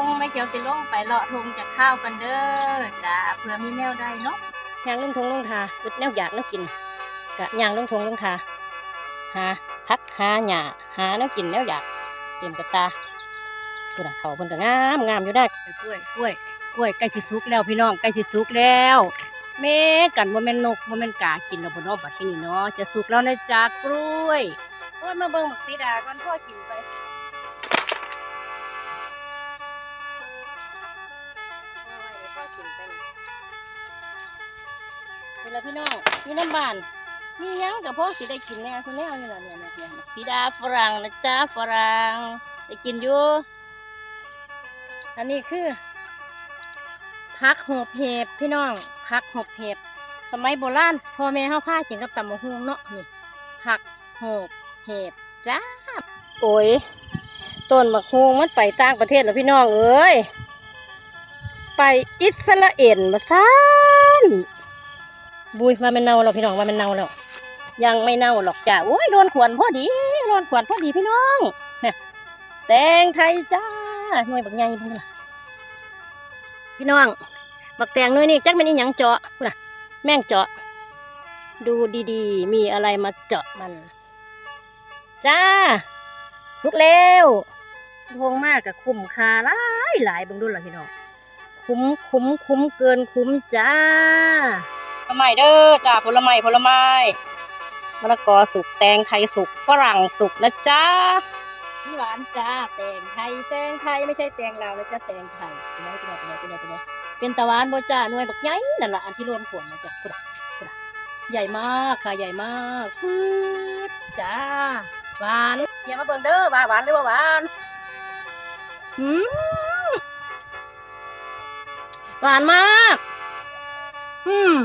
งไม่เขียวจะลงไปเลาะทงจากข้าวกันเด้อจ้าเพื่อมีแนวได้เนาะยางลงทงลงทาอึดแนวอยากแนวกินกะยางลงทงลงทาหาพักหาหญ้าหาแนวกินแนวอยากเตรียมกระตากูน่ะเขาเพิ่นก็งามงามอยู่ได้กล้วยกล้วยกล้วยใกล้สิสุกแล้วพี่น้องใกล้สิสุกแล้วแม่กันบ่แม่นนกบ่แม่นกากินแล้วบ่เนาะบัดทีนี้เนาะจะสุกแล้วนะจ๊ะกล้วยโอ้ยมาเบิ่งบักสีดาก่อนพ่อกินไป นี่ละพี่น้องมีน้ำบานมียังกับพ่อสิได้กินแน่คุณแน่เอาอยู่แล้วเนี่ยเนี่ยเนี่ยสีดาฝรั่งนะจ๊ะฝรั่งได้กินอยู่อันนี้คือพักหอบเห็บพี่น้องพักหอบเห็บสมัยโบราณพ่อแม่เฮาพากินกับตำมะฮวงเนาะนี่ผักหอบเห็บจ้าโอ้ยต้นมะฮวงมันไปต่างประเทศแล้วพี่น้องเอ้ยไปอิสราเอลมาซ่าน บุยว่ามันเน่าแล้วพี่น้องว่ามันเน่าแล้วยังไม่เน่าหรอกจ้ะโอ้ยโดนขวนพอดีโดนขวนพอดีพี่น้องเนี่ยแตงไทยจ้าหน่วยบักใหญ่พุ่นน่ะพี่น้อง บักแตงหน่วยนี่จักเป็นอีหยังเจาะพุ่นน่ะแม่งเจาะ ดูดีๆ มีอะไรมาเจาะมัน จ้า สุกแล้วพงมากกับคุ้มค่าหลายหลายบิ่งดูล่ะพี่น้อง คุ้มคุ้มคุ้มเกินคุ้มจ้า ผลไม้เด้อจ้าผลไม้ผลไม้มะละกอสุกแตงไทยสุกฝรั่งสุกนะจ๊ะหวานจ้าแตงไทยแตงไทยไม่ใช่แตงลาวนะจ๊ะแตงไทยเป็นไงเป็นไงเป็นไงเป็นไงเป็นตะวันบ่จ้าหน่วยบักใหญ่นั่นแหละอันที่รวนขวงนะจ๊ะพุดพุดใหญ่มากค่ะใหญ่มากฟืดจ้าหวานอย่ามาเบิ่งเด้อว่าหวานหรือว่าหวานหืมหวานมาก อืม